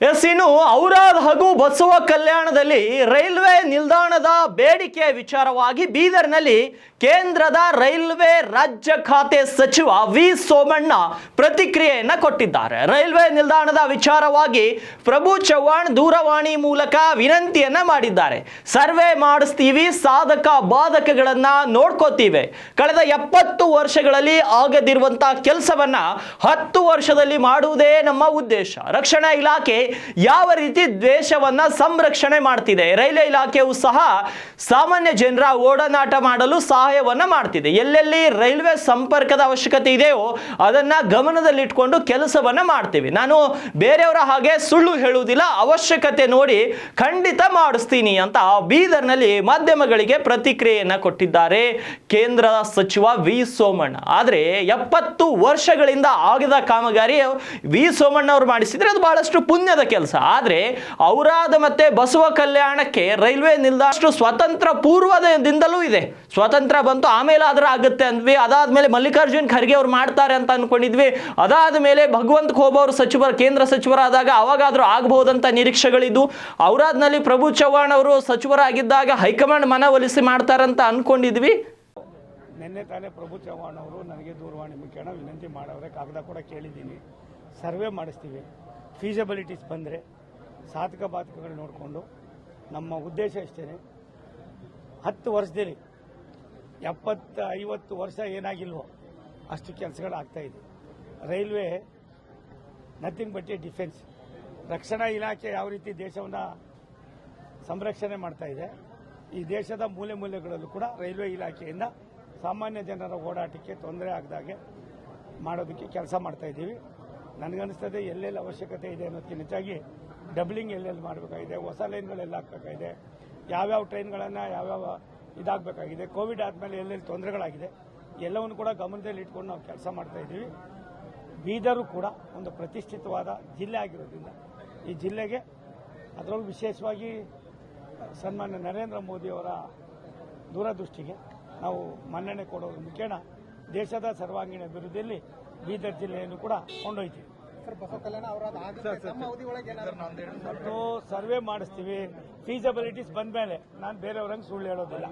É S Aurad ಹಾಗೂ Basava ಕಲ್ಯಾಣದಲ್ಲಿ railway ನಿಲ್ದಾಣದ ಬೇಡಿಕೆ ವಿಚಾರವಾಗಿ ಬೀದರ್ನಲ್ಲಿ ಕೇಂದ್ರದ ರೈಲ್ವೆ ರಾಜ್ಯ ಖಾತೆ ಸಚಿವ ವಿ ಸೋಮಣ್ಣ ಪ್ರತಿಕ್ರಿಯೆಯನ್ನ ಕೊಟ್ಟಿದ್ದಾರೆ. ರೈಲ್ವೆ ನಿಲ್ದಾಣದ ವಿಚಾರವಾಗಿ ಪ್ರಭು ಚವ್ಹಾಣ್ ದೂರವಾಣಿ ಮೂಲಕ ವಿನಂತಿಯನ್ನ ಮಾಡಿದ್ದಾರೆ. ಸರ್ವೆ ಮಾಡಿಸ್ತೀವಿ, ಸಾಧಕ ಬಾಧಕಗಳನ್ನ ನೋಡ್ಕೋತೀವಿ. ಕಳೆದ ಎಪ್ಪತ್ತು ವರ್ಷಗಳಲ್ಲಿ ಆಗದಿರುವಂತಹ ಕೆಲಸವನ್ನ ಹತ್ತು ವರ್ಷದಲ್ಲಿ ಮಾಡುವುದೇ ನಮ್ಮ ಉದ್ದೇಶ. ರಕ್ಷಣಾ ಇಲಾಖೆ ಯಾವ ರೀತಿ ದೇಶವನ್ನ ಸಂರಕ್ಷಣೆ ಮಾಡ್ತಿದೆ. ರೈಲ್ವೆ ಇಲಾಖೆಯು ಸಹ ಸಾಮಾನ್ಯ ಜನರ ಓಡನಾಟ ಮಾಡಲು ಸಹಾಯವನ್ನ ಮಾಡ್ತಿದೆ. ಎಲ್ಲೆಲ್ಲಿ ರೈಲ್ವೆ ಸಂಪರ್ಕದ ಅವಶ್ಯಕತೆ ಇದೆಯೋ ಅದನ್ನ ಗಮನದಲ್ಲಿಟ್ಕೊಂಡು ಕೆಲಸವನ್ನ ಮಾಡ್ತೀವಿ. ನಾನು ಬೇರೆಯವರ ಹಾಗೆ ಸುಳ್ಳು ಹೇಳುವುದಿಲ್ಲ. ಅವಶ್ಯಕತೆ ನೋಡಿ ಖಂಡಿತ ಮಾಡಿಸ್ತೀನಿ ಅಂತ ಬೀದರ್ನಲ್ಲಿ ಮಾಧ್ಯಮಗಳಿಗೆ ಪ್ರತಿಕ್ರಿಯೆಯನ್ನ ಕೊಟ್ಟಿದ್ದಾರೆ ಕೇಂದ್ರ ಸಚಿವ ವಿ. ಸೋಮಣ್ಣ. ಆದರೆ ಎಪ್ಪತ್ತು ವರ್ಷಗಳಿಂದ ಆಗದ ಕಾಮಗಾರಿ ವಿ. ಸೋಮಣ್ಣ ಅವರು ಮಾಡಿಸಿದ್ರೆ ಅದು ಬಹಳಷ್ಟು ಪುಣ್ಯದ ಕೆಲಸ. ಆದರೆ ಔರಾದ ಮತ್ತೆ ಬಸವ ಕಲ್ಯಾಣಕ್ಕೆ ರೈಲ್ವೆ ನಿಲ್ದಾಣಷ್ಟು ಸ್ವತಂತ್ರ ಪೂರ್ವದಿಂದಲೂ ಇದೆ. ಸ್ವತಂತ್ರ ಬಂತು, ಆಮೇಲೆ ಅದರ ಆಗುತ್ತೆ ಅಂದ್ವಿ. ಅದಾದ್ಮೇಲೆ ಮಲ್ಲಿಕಾರ್ಜುನ್ ಖರ್ಗೆ ಅವ್ರು ಮಾಡ್ತಾರೆ ಅಂತ ಅನ್ಕೊಂಡಿದ್ವಿ. ಅದಾದ ಮೇಲೆ ಭಗವಂತ ಖೋಬ ಅವರು ಸಚಿವರು, ಕೇಂದ್ರ ಸಚಿವರಾದಾಗ ಅವಾಗಾದರೂ ಆಗಬಹುದಂತ ನಿರೀಕ್ಷೆಗಳಿದ್ದು ಔರಾದ್ನಲ್ಲಿ ಪ್ರಭು ಚವ್ಹಾಣ್ ಅವರು ಸಚಿವರಾಗಿದ್ದಾಗ ಹೈಕಮಾಂಡ್ ಮನವೊಲಿಸಿ ಮಾಡ್ತಾರಂತ ಅನ್ಕೊಂಡಿದ್ವಿ. ನಿನ್ನೆ ತಾನೇ ಪ್ರಭು ಚವ್ಹಾಣ್ ಅವರು ನನಗೆ ದೂರವಾಣಿ ಮುಖೇನ ವಿನಂತಿ ಮಾಡವ್ರೆ, ಕಾಗದ ಕೂಡ ಕೇಳಿದ್ದೀನಿ. ಸರ್ವೆ ಮಾಡಿಸ್ತೀವಿ. ಫೀಸಬಿಲಿಟೀಸ್ ಬಂದರೆ ಸಾಧಕ ಬಾಧಕಗಳು ನೋಡಿಕೊಂಡು ನಮ್ಮ ಉದ್ದೇಶ ಇಷ್ಟೇ ಹತ್ತು ವರ್ಷದಲ್ಲಿ ಎಪ್ಪತ್ತು ಐವತ್ತು ವರ್ಷ ಏನಾಗಿಲ್ವೋ ಅಷ್ಟು ಕೆಲಸಗಳು ಆಗ್ತಾ ಇದೆ. Railway nothing but a defence ರಕ್ಷಣಾ ಇಲಾಖೆ ಯಾವ ರೀತಿ ದೇಶವನ್ನು ಸಂರಕ್ಷಣೆ ಮಾಡ್ತಾ ಈ ದೇಶದ ಮೂಲೆ ಮೂಲೆಗಳಲ್ಲೂ ಕೂಡ ರೈಲ್ವೆ ಇಲಾಖೆಯಿಂದ ಸಾಮಾನ್ಯ ಜನರ ಓಡಾಟಕ್ಕೆ ತೊಂದರೆ ಆಗದಾಗೆ ಮಾಡೋದಕ್ಕೆ ಕೆಲಸ ಮಾಡ್ತಾ ಇದ್ದೀವಿ. ನನಗನ್ನಿಸ್ತದೆ ಎಲ್ಲೆಲ್ಲಿ ಅವಶ್ಯಕತೆ ಇದೆ ಅನ್ನೋದಕ್ಕಿಂತ ಹೆಚ್ಚಾಗಿ ಡಬ್ಲಿಂಗ್ ಎಲ್ಲೆಲ್ಲಿ ಮಾಡಬೇಕಾಗಿದೆ, ಹೊಸ ಲೈನ್ಗಳೆಲ್ಲ ಹಾಕಬೇಕಾಗಿದೆ, ಯಾವ್ಯಾವ ಟ್ರೈನ್ಗಳನ್ನು ಯಾವ್ಯಾವ ಇದಾಗಬೇಕಾಗಿದೆ ಕೋವಿಡ್ ಆದಮೇಲೆ ಎಲ್ಲೆಲ್ಲಿ ತೊಂದರೆಗಳಾಗಿದೆ, ಎಲ್ಲವನ್ನು ಕೂಡ ಗಮನದಲ್ಲಿ ಇಟ್ಕೊಂಡು ನಾವು ಕೆಲಸ ಮಾಡ್ತಾ ಇದ್ದೀವಿ. ಬೀದರು ಕೂಡ ಒಂದು ಪ್ರತಿಷ್ಠಿತವಾದ ಜಿಲ್ಲೆ ಆಗಿರೋದ್ರಿಂದ ಈ ಜಿಲ್ಲೆಗೆ ಅದರಲ್ಲೂ ವಿಶೇಷವಾಗಿ ಸನ್ಮಾನ್ಯ ನರೇಂದ್ರ ಮೋದಿಯವರ ದೂರದೃಷ್ಟಿಗೆ ನಾವು ಮನ್ನಣೆ ಕೊಡೋದ್ರ ಮುಖೇನ ದೇಶದ ಸರ್ವಾಂಗೀಣ ಅಭಿವೃದ್ಧಿಯಲ್ಲಿ ಬೀದರ್ ಜಿಲ್ಲೆಯನ್ನು ಕೂಡ ಕೊಂಡೊಯ್ತೀವಿ. ಸರ್ವೆ ಮಾಡಿಸ್ತೀವಿ. ಫೀಸಬಿಲಿಟೀಸ್ ಬಂದ ಮೇಲೆ ನಾನು ಬೇರೆಯವ್ರಂಗೆ ಸುಳ್ಳು ಹೇಳೋದಿಲ್ಲ.